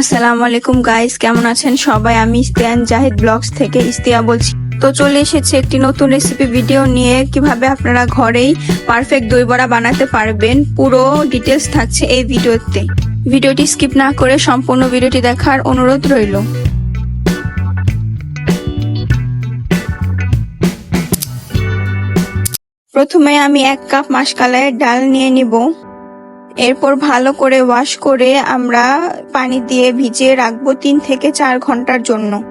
আসসালামু আলাইকুম গাইস কেমন আছেন সবাই? আমি ইস্তিয়ান জাহিদ ব্লগস থেকে ইস্তিয়া বলছি। তো চলে এসেছে একটি নতুন রেসিপি ভিডিও নিয়ে। কীভাবে আপনারা ঘরেই পারফেক্ট দই বড়া বানাতে পারবেন, পুরো ডিটেলস থাকছে এই ভিডিওতে ভিডিওটি স্কিপ না করে সম্পূর্ণ ভিডিওটি দেখার অনুরোধ রইল। প্রথমে আমি এক কাপ মাসকালাইয়ের ডাল নিয়ে নিব। এরপর ভালো করে ওয়াশ করে আমরা পানি দিয়ে ভিজিয়ে রাখব তিন থেকে চার ঘণ্টার জন্য।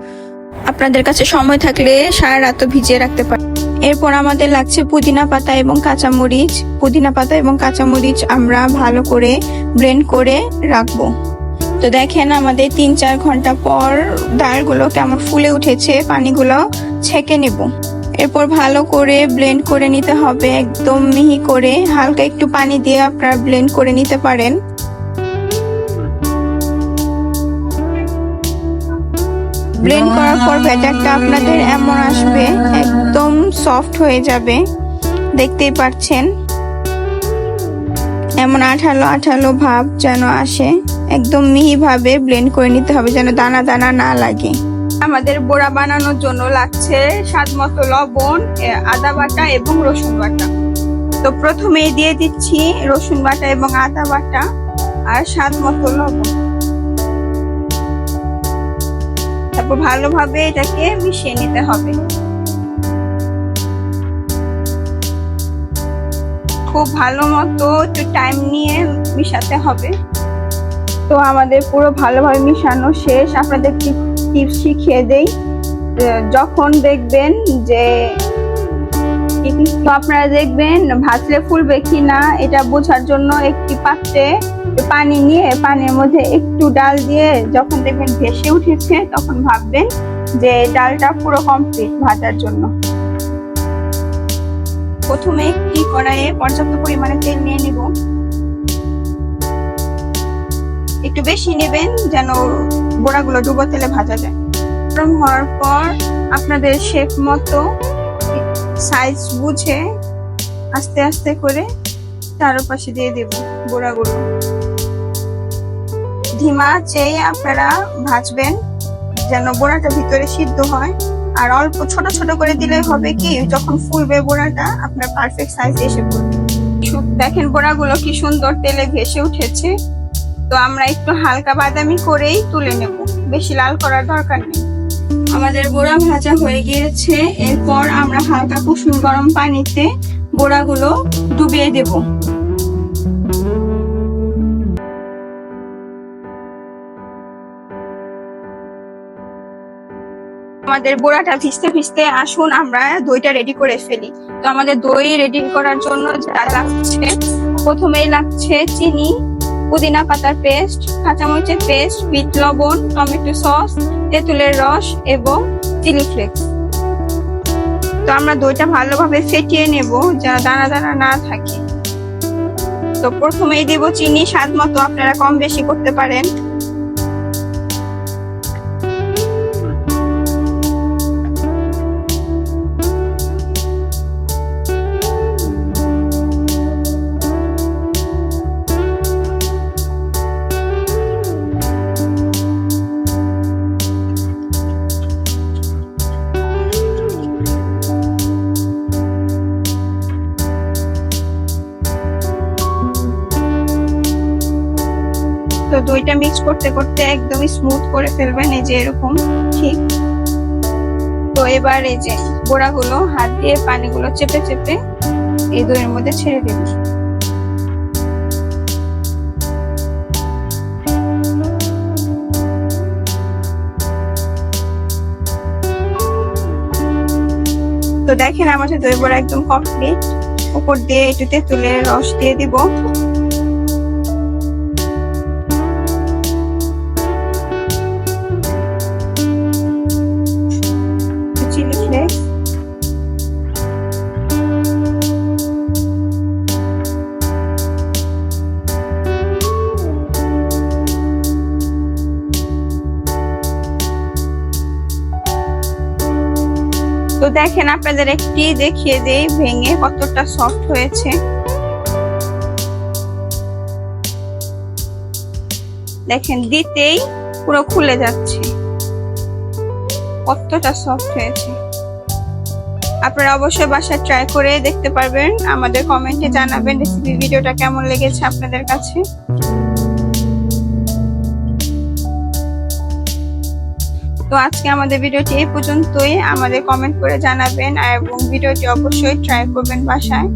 আপনাদের কাছে সময় থাকলে সারা রাতও ভিজিয়ে রাখতে পারেন এরপর আমাদের লাগছে পুদিনা পাতা এবং কাঁচামরিচ। পুদিনা পাতা এবং কাঁচামরিচ আমরা ভালো করে ব্লেন্ড করে রাখব। তো দেখেন আমাদের তিন চার ঘণ্টা পর ডালগুলো কেমন ফুলে উঠেছে, পানিগুলো ছেঁকে নেব। এরপর ভালো করে ব্লেন্ড করে নিতে হবে, একদম মিহি করে। হালকা একটু পানি দিয়ে আপনারা ব্লেন্ড করে নিতে পারেন। ব্লেন্ড করার পর ব্যাটারটা আপনাদের এমন আসবে, একদম সফট হয়ে যাবে। দেখতেই পাচ্ছেন? এমন আঠালো আঠালো ভাব যেন আসে। একদম মিহি ভাবে ব্লেন্ড করে নিতে হবে যেন দানা দানা না লাগে। আমাদের বড়া বানানোর জন্য লাগছে স্বাদ মতো লবণ আদা বাটা এবং রসুন বাটা। তো প্রথমে দিয়ে দিচ্ছি রসুন বাটা এবং আদা বাটা আর স্বাদ মতো লবণ। তারপর ভালোভাবে এটাকে মিশিয়ে নিতে হবে। খুব ভালো মতো একটু টাইম নিয়ে মিশাতে হবে। তো আমাদের পুরো ভালোভাবে মিশানো শেষ। আপনাদের টিপস শিখিয়ে দেই। যখন দেখবেন যে আপনারা দেখবেন ভাজলে ফুলবে কি না এটা বোঝার জন্য একটি পাত্রে পানি নিয়ে পানির মধ্যে একটু ডাল দিয়ে যখন দেখবেন ভেসে উঠেছে, তখন ভাববেন যে ডালটা পুরো কমপ্লিট ভাজার জন্য। প্রথমে একটি কড়াইয়ে পর্যাপ্ত পরিমাণে তেল নিয়ে নিব। একটু বেশি নেবেন যেন গোড়াগুলো ডুবো তেলে ভাজা যায়। গরম হওয়ার পর আপনাদের শেপ মতো সাইজ বুঝে আস্তে আস্তে করে চারপাশে দিয়ে দেব গোড়াগুলো ধিমা চেয়ে আপনারা ভাজবেন যেন বোড়াটা ভিতরে সিদ্ধ হয়। আর অল্প ছোট ছোট করে দিলে হবে কি, যখন ফুলবে বোড়াটা, আপনার পারফেক্ট সাইজ এসে পড়বে। দেখেন বোড়াগুলো কি সুন্দর তেলে ভেসে উঠেছে। তো আমরা একটু হালকা বাদামি করেই তুলে নেব। বেশি লাল করার দরকার নেই। আমাদের বোড়া ভাজা হয়ে গিয়েছে। এরপর আমরা হালকা কুসুম গরম পানিতে বোড়াগুলো ডুবিয়ে দেব। আমাদের বোড়াটা ভিজতে ভিজতে আসুন, আমরা দইটা রেডি করে ফেলি। তো আমাদের দই রেডি করার জন্য যা লাগছে, প্রথমেই লাগছে চিনি পুদিনা পাতার পেস্ট, কাঁচামরিচের পেস্ট, বিট লবণ, টমেটো সস, তেঁতুলের রস এবং চিলি ফ্লেক্স। তো আমরা দইটা ভালোভাবে ফেটিয়ে নেব যা দানা দানা না থাকে। তো প্রথমেই দেব চিনি, স্বাদ মতো। আপনারা কম বেশি করতে পারেন। তো দইটা মিক্স করতে করতে একদমই স্মুথ করে ফেলবেন, এই যে এরকম, ঠিক। তো এবার এই যে গোড়াগুলো হাত দিয়ে পানিগুলো চেপে চেপে এই দইয়ের মধ্যে ছেড়ে দেবেন তো দেখেন, আমাদের দই বড়া একদম কমপ্লিট উপর দিয়ে একটু তেঁতুলের রস দিয়ে দিব। তো দেখেন আপনাদের একটি দেখিয়ে দেই, ভেঙে কতটা সফট হয়েছে। দেখেন, দিতেই পুরো খুলে যাচ্ছে। কতটা সফট হয়েছে। আপনারা অবশ্যই বাসায় ট্রাই করে দেখতে পারবেন। আমাদের কমেন্টে জানাবেন রেসিপি ভিডিওটা কেমন লেগেছে আপনাদের কাছে। তো আজকে আমাদের ভিডিওটি এই পর্যন্তই। আমাদের কমেন্ট করে জানাবেন এবং ভিডিওটি অবশ্যই ট্রাই করবেন বাসায়।